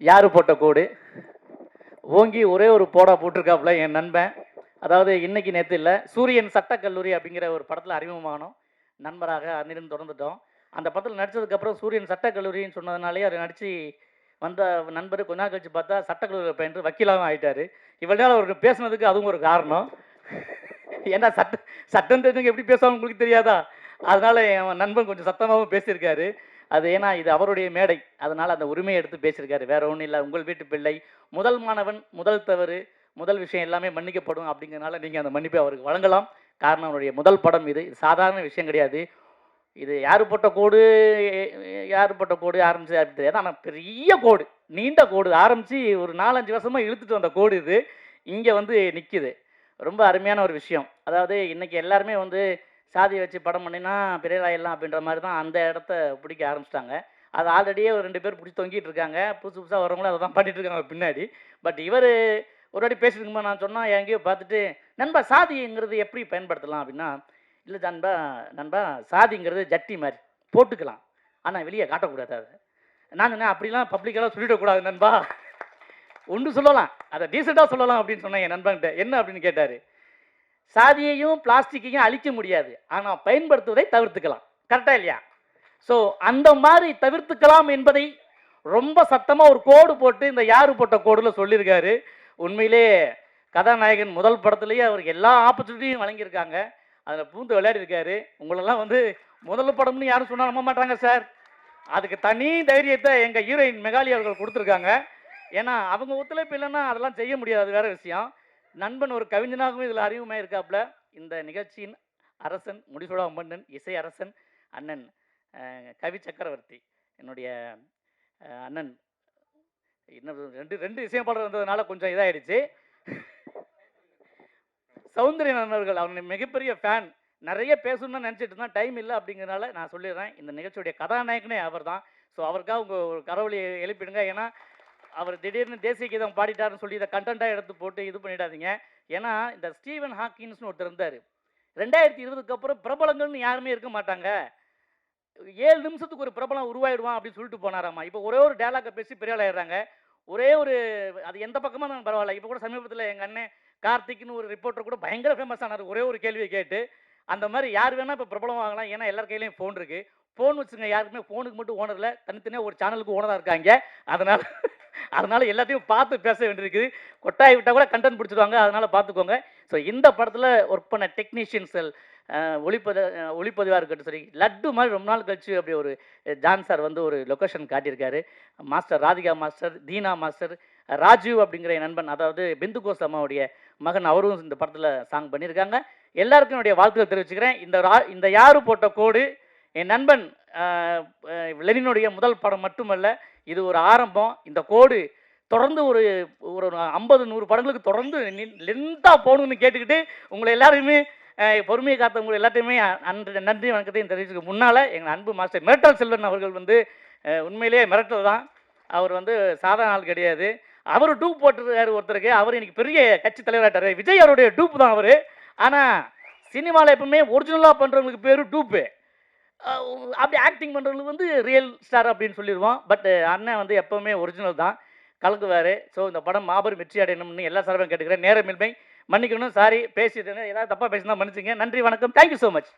யார் போட்ட கோடு? ஓங்கி ஒரே ஒரு போடா போட்டிருக்காப்புல என் நண்பன். அதாவது இன்னைக்கு நேற்று இல்லை சூரியன் சட்டக்கல்லூரி அப்படிங்கிற ஒரு படத்தில் அறிமுகமானோம். நண்பராக அன்னிலிருந்து தொடர்ந்துட்டோம். அந்த படத்தில் நடித்ததுக்கப்புறம் சூரியன் சட்டக்கல்லூரின்னு சொன்னதுனாலே அவர் நடித்து வந்த நண்பர் கொஞ்ச நாள் கழிச்சு பார்த்தா சட்டக்கல்லூரியில் பயின்று வக்கீலாகவும் ஆகிட்டார் இவ்வளோ நேரம் அவர் பேசுனதுக்கு அதுவும் ஒரு காரணம். ஏன்னா சட்ட சட்டம் தெரிஞ்சவங்க எப்படி பேசுவாங்க உங்களுக்கு தெரியாதா? அதனால் என் நண்பன் கொஞ்சம் சத்தமாகவும் பேசியிருக்காரு. அது ஏன்னா இது அவருடைய மேடை. அதனால் அந்த உரிமையை எடுத்து பேசியிருக்காரு. வேற ஒன்றும் இல்லை. உங்கள் வீட்டு பிள்ளை. முதல் மாணவன் முதல் தவறு முதல் விஷயம் எல்லாமே மன்னிக்கப்படும் அப்படிங்கிறனால நீங்கள் அந்த மன்னிப்பை அவருக்கு வழங்கலாம். காரணம் அவருடைய முதல் படம் இது. சாதாரண விஷயம் கிடையாது. இது யாரு போட்ட கோடு? யாரு போட்ட கோடு? ஆரம்பிச்சு அப்படின்னு தெரியாது. ஆனால் பெரிய கோடு. நீண்ட கோடு. ஆரம்பித்து ஒரு நாலஞ்சு வருஷமாக இழுத்துட்டு வந்த கோடு இது. இங்கே வந்து நிற்கிது ரொம்ப அருமையான ஒரு விஷயம். அதாவது இன்றைக்கி எல்லாருமே வந்து சாதியை வச்சு படம் பண்ணினா பெரியராயிடலாம் அப்படின்ற மாதிரி தான் அந்த இடத்த பிடிக்க ஆரம்பிச்சிட்டாங்க. அது ஆல்ரெடியே ஒரு ரெண்டு பேர் பிடிச்சி தொங்கிட்டு இருக்காங்க. புதுசு புதுசாக வரவங்களும் அதை தான் பண்ணிட்டு இருக்காங்க பின்னாடி. பட் இவர் ஒரு வாட்டி பேசிட்டு நான் சொன்னால் எங்கேயோ பார்த்துட்டு நண்பா சாதிங்கிறது எப்படி பயன்படுத்தலாம்? அப்படின்னா இல்லை நண்பா நண்பா சாதிங்கிறது ஜட்டி மாதிரி போட்டுக்கலாம். ஆனால் வெளியே காட்டக்கூடாது அதை. நான் என்ன அப்படிலாம் பப்ளிக்கெல்லாம் சொல்லிடக்கூடாது நண்பா. ஒன்று சொல்லலாம். அதை டீசெண்டாக சொல்லலாம் அப்படின்னு சொன்னேன் என் நண்பன்கிட்ட. என்ன அப்படின்னு கேட்டார்? சாதியையும் பிளாஸ்டிக்கையும் அழிக்க முடியாது. ஆனால் பயன்படுத்துவதை தவிர்த்துக்கலாம். கரெக்டா இல்லையா? ஸோ அந்த மாதிரி தவிர்த்துக்கலாம் என்பதை ரொம்ப சத்தமாக ஒரு கோடு போட்டு இந்த யாரு போட்ட கோடில் சொல்லியிருக்காரு. உண்மையிலே கதாநாயகன் முதல் படத்துலேயே அவருக்கு எல்லா ஆப்பர்ச்சுனிட்டியும் வழங்கியிருக்காங்க. அதில் பூந்து விளையாடிருக்காரு உங்களெல்லாம் வந்து முதல் படம்னு யாரும் சொன்னால் நம்ப மாட்டாங்க சார். அதுக்கு தனி தைரியத்தை எங்கள் ஹீரோயின் மெகாலி அவர்கள் கொடுத்துருக்காங்க. ஏன்னா அவங்க ஒத்துழைப்பு இல்லைன்னா அதெல்லாம் செய்ய முடியாது அது வேற விஷயம். நண்பன் ஒரு கவிஞனாகவும் இதில் அறிவுமே இருக்காப்புல. இந்த நிகழ்ச்சியின் அரசன் முடிசூடா மன்னன் இசை அரசன் அண்ணன் கவி சக்கரவர்த்தி. என்னுடைய அண்ணன். இன்னும் ரெண்டு ரெண்டு இசையமைப்பாளர் வந்ததுனால கொஞ்சம் இதாயிடுச்சு. சௌந்தரியன் நண்பர்கள் அவங்க மிகப்பெரிய ஃபேன் நிறைய பேசணும்னு நினச்சிட்டு இருந்தா டைம் இல்லை அப்படிங்கிறனால நான் சொல்லிடுறேன். இந்த நிகழ்ச்சியுடைய கதாநாயகனே அவர் தான் ஸோ அவருக்காக உங்கள் ஒரு எழுப்பிடுங்க. ஏன்னா அவர் திடீர்னு தேசிய கீதம் பாடிட்டாருன்னு சொல்லி இதை கண்டென்ட்டாக எடுத்து போட்டு இது பண்ணிடாதீங்க. ஏன்னா இந்த ஸ்டீவன் ஹாக்கின்ஸ்னு ஒருத்தர் இருந்தார். ரெண்டாயிரத்தி இருபதுக்கு அப்புறம் பிரபலங்கள்னு யாருமே இருக்க மாட்டாங்க. ஏழு நிமிஷத்துக்கு ஒரு பிரபலம் உருவாயிடுவான் அப்படின்னு சொல்லிட்டு போனாராமா இப்போ ஒரே ஒரு டேலாக்கை பேசி பெரிய ஆயிடுறாங்க. ஒரே ஒரு அது எந்த பக்கமாக இருந்தாலும் பரவாயில்ல. இப்போ கூட சமீபத்தில் எங்கள் அண்ணன் கார்த்திக்னு ஒரு ரிப்போர்ட்டர் கூட பயங்கர ஃபேமஸ் ஆனார். ஒரே ஒரு கேள்வியை கேட்டு அந்த மாதிரி யார் வேணால் இப்போ பிரபலம் வாங்கலாம் ஏன்னா எல்லார் கையிலையும் ஃபோன் இருக்குது ஃபோன் வச்சுங்க யாருக்குமே ஃபோனுக்கு மட்டும் ஓனர் இல்லை. தனித்தனியாக ஒரு சேனலுக்கு ஓனராக இருக்காங்க. அதனால் அதனால எல்லாத்தையும் பார்த்து பேச வேண்டியிருக்குது கொட்டாய் விட்டால் கூட கண்டென்ட் பிடிச்சிடுவாங்க அதனால பார்த்துக்கோங்க. ஸோ இந்த படத்தில் ஒர்க் பண்ண டெக்னீஷியன்ஸல் ஒளிப்பதி ஒளிப்பதிவாக இருக்கட்டும் சரி லட்டு மாதிரி ரொம்ப நாள் கழிச்சு அப்படி ஒரு ஜான் சார் வந்து ஒரு location காட்டியிருக்காரு. Master Radhika master Dheena master Rajeev அப்படிங்கிற என் நண்பன் அதாவது பிந்து கோஸ் அம்மாவுடைய மகன் அவரும் இந்த படத்தில் சாங் பண்ணியிருக்காங்க. எல்லாருக்கும் என்னுடைய வாழ்த்துக்கள் தெரிவிச்சுக்கிறேன். இந்த ரா இந்த யாரு போட்ட கோடு என் நண்பன் லெனினுடைய முதல் படம் மட்டுமல்ல இது ஒரு ஆரம்பம். இந்த கோடு தொடர்ந்து ஒரு ஒரு ஐம்பது நூறு படங்களுக்கு தொடர்ந்து லென்த்தாக போகணும்னு கேட்டுக்கிட்டு உங்களை எல்லாரையுமே பொறுமையை காத்தவங்க எல்லாத்தையுமே அன்று நன்றி வணக்கத்தையும் தெரிவிச்சுக்கு முன்னால் எங்கள் அன்பு மாஸ்டர் மிரட்டல் செல்வன் அவர்கள் வந்து உண்மையிலேயே மிரட்டல் தான் அவர் வந்து சாதாரண ஆள் கிடையாது. அவர் டூப் போட்டிருக்காரு ஒருத்தருக்கு. அவர் இன்னைக்கு பெரிய கட்சி தலைவராட்டார் விஜய் அவருடைய டூப் தான் அவர். ஆனால் சினிமாவில் எப்பவுமே ஒரிஜினலாக பண்ணுறவங்களுக்கு பேர் டூப்பு. அப்படி ஆக்டிங் பண்ணுறவங்களுக்கு வந்து ரியல் ஸ்டார் அப்படின்னு சொல்லிடுவோம் பட் அண்ணன் வந்து எப்போவுமே ஒரிஜினல் தான். கலக்குவார். ஸோ இந்த படம் மாபெரும் வெற்றி அடையணும்னு எல்லா சார்பையும் கேட்டுக்கிறேன். நேரமின்மை மன்னிக்கணும். சாரி பேசிட்டு ஏதாவது தப்பாக பேசினா மன்னிச்சுங்க. நன்றி வணக்கம். Thank you so much